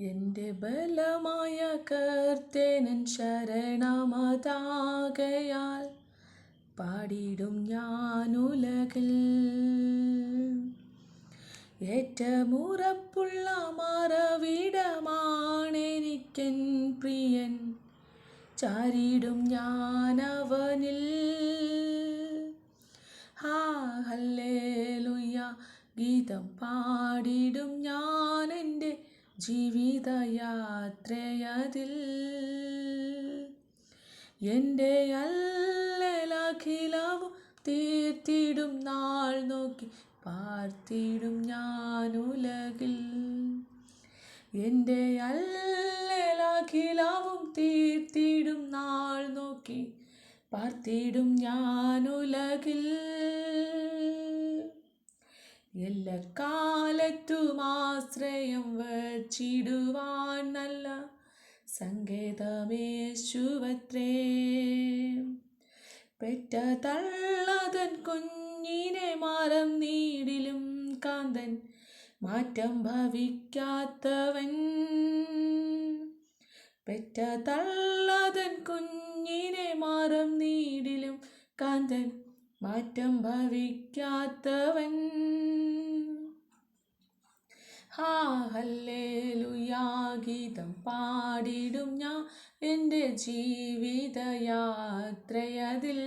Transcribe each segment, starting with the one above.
എന്റെ ബലമായ കർത്തേനൻ ശരണമതാകയാൽ പാടിടും ഞാനുലകിൽ. ഏറ്റമുറപ്പുള്ള മറവിടമാണെനിക്കൻ പ്രിയൻ ചാരിടും ഞാനവനിൽ. ഹാ ഹല്ലേലൂയ ഗീതം പാടിടും ഞാൻ എന്റെ ജീവിതയാത്രയതിൽ എന്റെ അല്ലലഖിലവും തീർത്തിടും നാൾ നോക്കി പാർത്തിടും ഞാനുലകിൽ എന്റെ അല്ലലഖിലവും തീർത്തിടും നാൾ നോക്കി പാർത്തിടും ഞാനുലകിൽ എല്ലാക്കാലത്തും ആശ്രയം വച്ചിടുവാൻ നല്ല സങ്കേതമേശുവത്രേ. പെറ്റ തള്ളതൻ കുഞ്ഞിനെ മറം നീടിലും കാന്തൻ മാറ്റം ഭവിക്കാത്തവൻ. പെറ്റ തള്ളതൻ കുഞ്ഞിനെ മാറം നീടിലും കാന്തൻ മാറ്റം ഭവിക്കാത്തവൻ. ഹാ ഹല്ലേലൂയാ ഗീതം പാടിടും ഞാൻ എന്റെ ജീവിതയാത്രയതിൽ.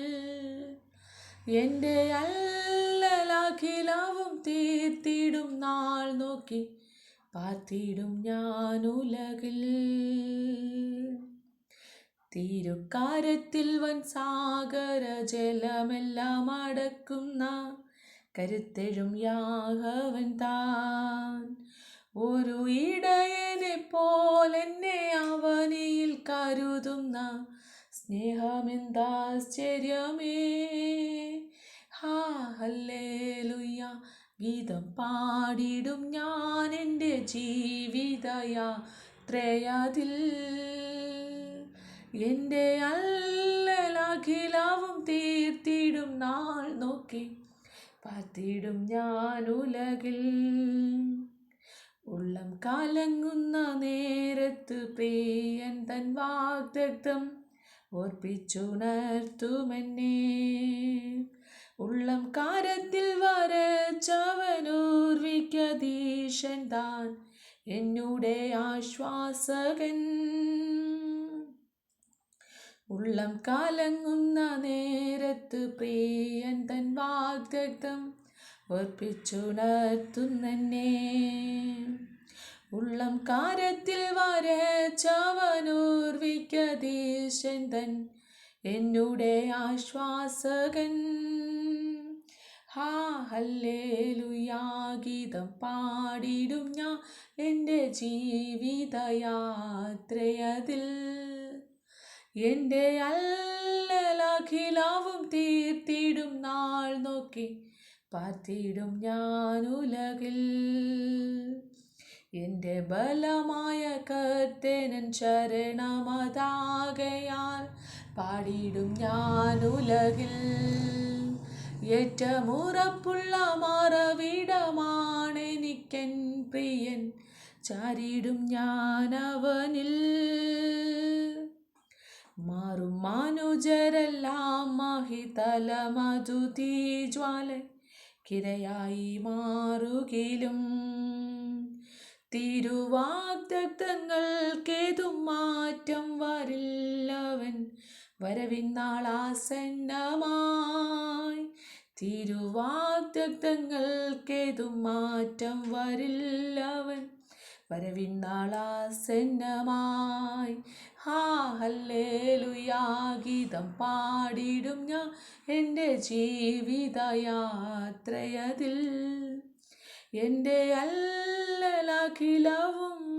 എന്റെ അല്ലലാഖിലാവും തീർത്തിടും നാൾ നോക്കി പാർത്തിടും ഞാൻ ഉലകിൽ. തീരുക്കാരത്തിൽ വൻ സാഗര ജലമെല്ലാം അടക്കുന്ന കരുത്തെഴും യാഹവൻ താൻ. ഒരു ഇടയനെ പോലെന്നെ അവനിയിൽ കരുതുന്ന സ്നേഹമെന്താശ്ചര്യമേ ഹാ ഹല്ലേലുയ്യ. ഗീതം പാടിടും ഞാൻ എന്റെ ജീവിതയാത്രയതിൽ. എന്റെ അല്ലലഖിലവും തീർത്തിടും നാൾ നോക്കി. പാത്തിടും ഞാൻ ഉലകിൽ ഉള്ളം കലങ്ങുന്ന നേരത്ത് പ്രിയൻ തൻ വാഗ്ദത്തം ഓർപ്പിച്ചുണർത്തുമെന്നെ. ഉള്ളം കാരത്തിൽ വരച്ചവനോർവിക്കതീശൻ താൻ എന്നുടെ ആശ്വാസകൻ. ഉള്ളം കാലങ്ങുന്ന നേരത്ത് പ്രിയൻ തൻ വാഗ്ദത്തം ഓർപ്പിച്ചുണർത്തുന്നെ ഉള്ളം കാരത്തിൽ വരച്ചവനൂർവിക്കതീശൻ തൻ എന്നുടെ ആശ്വാസകൻ. ഹാ ഹല്ലേലൂയാ ഗീതം പാടിടും ഞാൻ എന്റെ ജീവിതയാത്രയതിൽ. എന്റെ അല്ലലാഖിലാവും തീർത്തിടും നാൾ നോക്കി. പാർത്തിടും ഉലകിൽ. എന്റെ ബലമായ കർത്തനൻ ശരണമതാകയാൽ പാടിടും ഉലകിൽ. ഏറ്റമുറപ്പുള്ള മറവിടമാണെനിക്കൻ പ്രിയൻ. ചാരിടും ഞാനവനിൽ മാറും മാനുജരെല്ലാം മഹിതല മധുതീജ്വാല കിരയായി മാറുകിലും തിരുവാഗ്ദത്തങ്ങൾക്കേതും മാറ്റം വരില്ലവൻ വരവിന്നാളാസന്നമായി തിരുവാഗ്ദത്തങ്ങൾക്കേതും മാറ്റം വരില്ലവൻ വരവിന്നാളാസന്നമായി. ഹാ ഹല്ലേലുയാ ഗീതം പാടിടും ഞാൻ എന്റെ ജീവിതയാത്രയതിൽ. എന്റെ അല്ലലഖിലവും